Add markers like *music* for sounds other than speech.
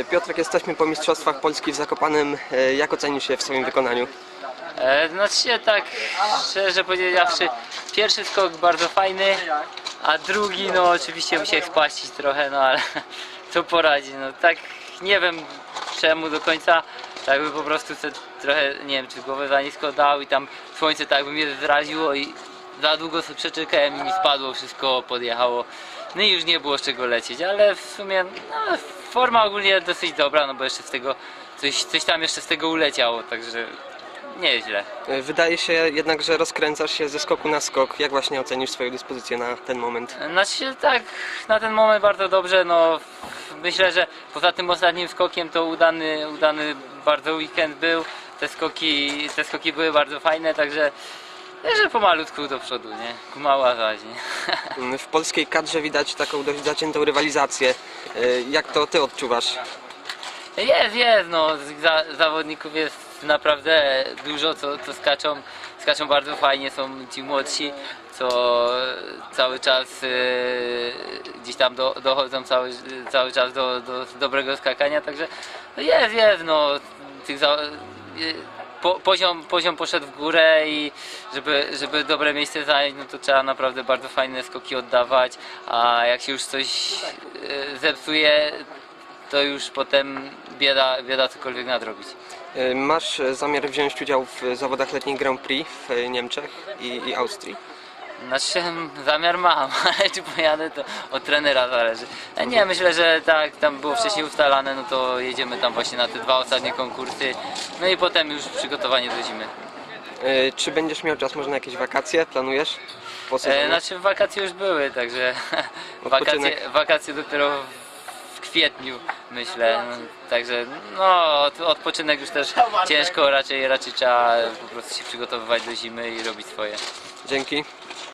E, Piotrek, jesteśmy po Mistrzostwach Polski w Zakopanem. E, Jak ocenisz się w swoim wykonaniu? Znaczy się tak, szczerze powiedziawszy, pierwszy skok bardzo fajny, a drugi no oczywiście musiał spaścić trochę, no ale *laughs* co poradzi, no tak nie wiem czemu do końca, tak by po prostu se trochę, nie wiem czy głowę za nisko dał i tam słońce tak by mnie zraziło i za długo sobie przeczekałem i mi spadło, wszystko podjechało, no i już nie było z czego lecieć, ale w sumie no, forma ogólnie dosyć dobra, no bo jeszcze z tego, coś, coś tam jeszcze z tego uleciało, także nieźle. E, Wydaje się jednak, że rozkręcasz się ze skoku na skok. Jak właśnie ocenisz swoją dyspozycję na ten moment? Znaczy tak, na ten moment bardzo dobrze, no myślę, że poza tym ostatnim skokiem to udany, udany bardzo weekend był, te skoki, te skoki były bardzo fajne, także że pomalutku do przodu, nie? Kumała zaś, nie? *laughs* Mm, W polskiej kadrze widać taką dość zaciętą rywalizację. E, Jak to ty odczuwasz? Jest, jest, no za, zawodników jest naprawdę dużo, co, co skaczą, skaczą bardzo fajnie, są ci młodsi, co cały czas e, gdzieś tam do, dochodzą cały, cały czas do, do dobrego skakania, także no jest, jest, no tych za, e, po, poziom, poziom poszedł w górę i żeby, żeby dobre miejsce zająć, no to trzeba naprawdę bardzo fajne skoki oddawać, a jak się już coś e, zepsuje, to już potem bieda, bieda cokolwiek nadrobić. E, Masz e, zamiar wziąć udział w zawodach letnich Grand Prix w Niemczech i, i Austrii? Znaczy zamiar mam, *laughs* ale czy pojadę to od trenera zależy. E, Nie, myślę, że tak tam było wcześniej ustalane, no to jedziemy tam właśnie na te dwa ostatnie konkursy, no i potem już przygotowanie do zimy. E, Czy będziesz miał czas może na jakieś wakacje? Planujesz? Po E, znaczy wakacje już były, także *laughs* wakacje, Odpoczynek. wakacje dopiero w kwietniu myślę. Także no od- odpoczynek już też ciężko, raczej, raczej trzeba po prostu się przygotowywać do zimy i robić swoje. Dzięki.